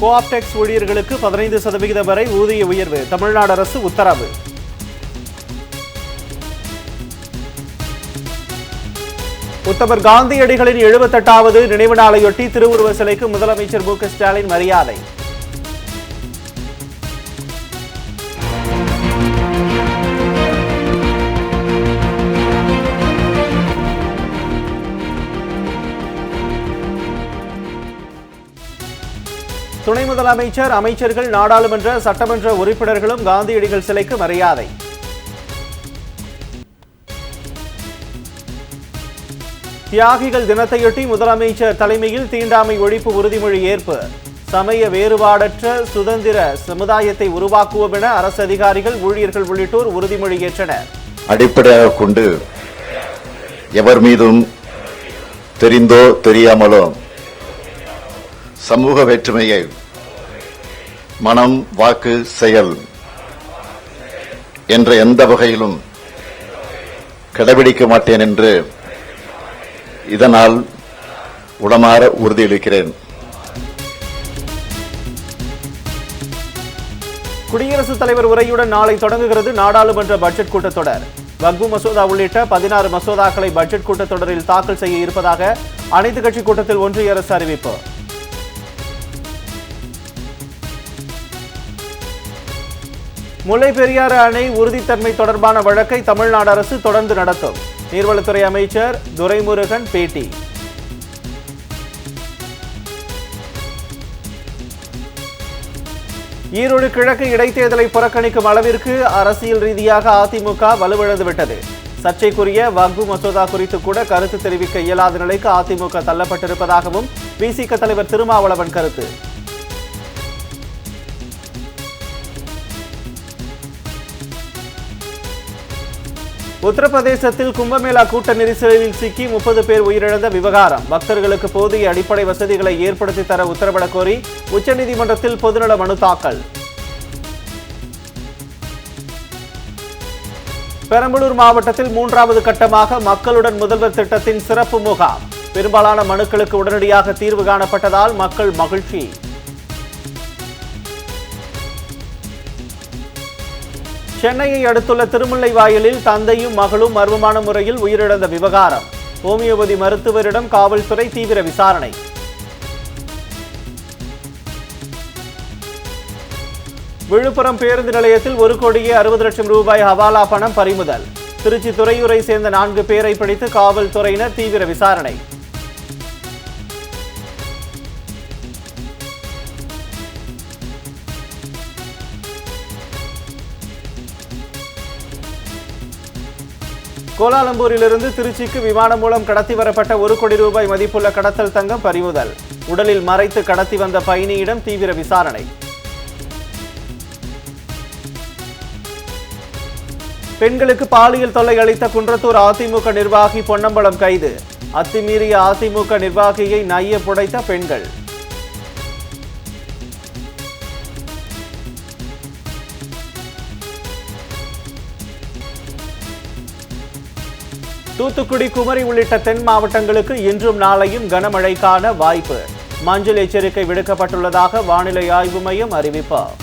கோஆப்டெக்ஸ் ஊழியர்களுக்கு பதினைந்து சதவிகிதம் வரை ஊதிய உயர்வு. தமிழ்நாடு அரசு உத்தரவு. உத்தமர் காந்தியடிகளின் எழுபத்தெட்டாவது நினைவு நாளையொட்டி திருவுருவ சிலைக்கு முதலமைச்சர் மு ஸ்டாலின் மரியாதை. துணை முதலமைச்சர் அமைச்சர்கள் நாடாளுமன்ற சட்டமன்ற உறுப்பினர்களும் காந்தியடிகள் சிலைக்கு மரியாதை. தியாகிகள் தினத்தையொட்டி முதலமைச்சர் தலைமையில் தீண்டாமை ஒழிப்பு உறுதிமொழி ஏற்பு. சமய வேறுபாடற்ற சுதந்திர சமுதாயத்தை உருவாக்குவோம் என அரசு அதிகாரிகள் ஊழியர்கள் உள்ளிட்டோர் உறுதிமொழி ஏற்றனர். அடிப்படையாக கொண்டு எவர் மீதும் தெரிந்தோ தெரியாமலோ சமூக வேற்றுமையை. மனம் வாக்கு செயல் என்ற எந்த வகையிலும் கடைபிடிக்க மாட்டேன் என்று இதனால் உளமாற உறுதியளிக்கிறேன். குடியரசுத் தலைவர் உரையுடன் நாளை தொடங்குகிறது நாடாளுமன்ற பட்ஜெட் கூட்டத்தொடர். வக்பு மசோதா உள்ளிட்ட பதினாறு மசோதாக்களை பட்ஜெட் கூட்டத்தொடரில் தாக்கல் செய்ய இருப்பதாக அனைத்துக் கட்சி கூட்டத்தில் ஒன்றிய அரசு அறிவிப்பு. முல்லை பெரியாறு அணை உறுதித்தன்மை தொடர்பான வழக்கை தமிழ்நாடு அரசு தொடர்ந்து நடத்தும். நீர்வளத்துறை அமைச்சர் துரைமுருகன் பேட்டி. ஈரோடு கிழக்கு இடைத்தேர்தலை புறக்கணிக்கும் அளவிற்கு அரசியல் ரீதியாக அதிமுக வலுவிழந்து விட்டது. சர்ச்சைக்குரிய வக்பு மசோதா குறித்து கூட கருத்து தெரிவிக்க இயலாத நிலைக்கு அதிமுக தள்ளப்பட்டிருப்பதாகவும் விசிக தலைவர் திருமாவளவன் கருத்து. உத்தரப்பிரதேசத்தில் கும்பமேளா கூட்ட நெரிசலில் சிக்கி முப்பது பேர் உயிரிழந்த விவகாரம். பக்தர்களுக்கு போதிய அடிப்படை வசதிகளை ஏற்படுத்தி தர உத்தரவிடக் கோரி உச்சநீதிமன்றத்தில் பொதுநல மனு தாக்கல். பெரம்பலூர் மாவட்டத்தில் மூன்றாவது கட்டமாக மக்களுடன் முதல்வர் திட்டத்தின் சிறப்பு முகாம். பெரும்பாலான மனுக்களுக்கு உடனடியாக தீர்வு காணப்பட்டதால் மக்கள் மகிழ்ச்சி. சென்னையை அடுத்துள்ள திருமுல்லை வாயிலில் தந்தையும் மகளும் மர்மமான முறையில் உயிரிழந்த விவகாரம். ஹோமியோபதி மருத்துவரிடம் காவல்துறை தீவிர விசாரணை. விழுப்புரம் பேருந்து நிலையத்தில் ஒரு கோடியே அறுபது லட்சம் ரூபாய் ஹவாலா பணம் பறிமுதல். திருச்சி துறையூரை சேர்ந்த நான்கு பேரை பிடித்து காவல்துறையினர் தீவிர விசாரணை. கோலாலம்பூரிலிருந்து திருச்சிக்கு விமானம் மூலம் கடத்தி வரப்பட்ட ஒரு கோடி ரூபாய் மதிப்புள்ள கடத்தல் தங்கம் பறிமுதல். உடலில் மறைத்து கடத்தி வந்த பயணியிடம் தீவிர விசாரணை. பெண்களுக்கு பாலியல் தொல்லை அளித்த குன்றத்தூர் அதிமுக நிர்வாகி பொன்னம்பலம் கைது. அத்துமீறிய அதிமுக நிர்வாகியை நைய புடைத்த பெண்கள். தூத்துக்குடி குமரி உள்ளிட்ட தென் மாவட்டங்களுக்கு இன்றும் நாளையும் கனமழைக்கான வாய்ப்பு. மஞ்சள் எச்சரிக்கை விடுக்கப்பட்டுள்ளதாக வானிலை ஆய்வு மையம் அறிவிப்பார்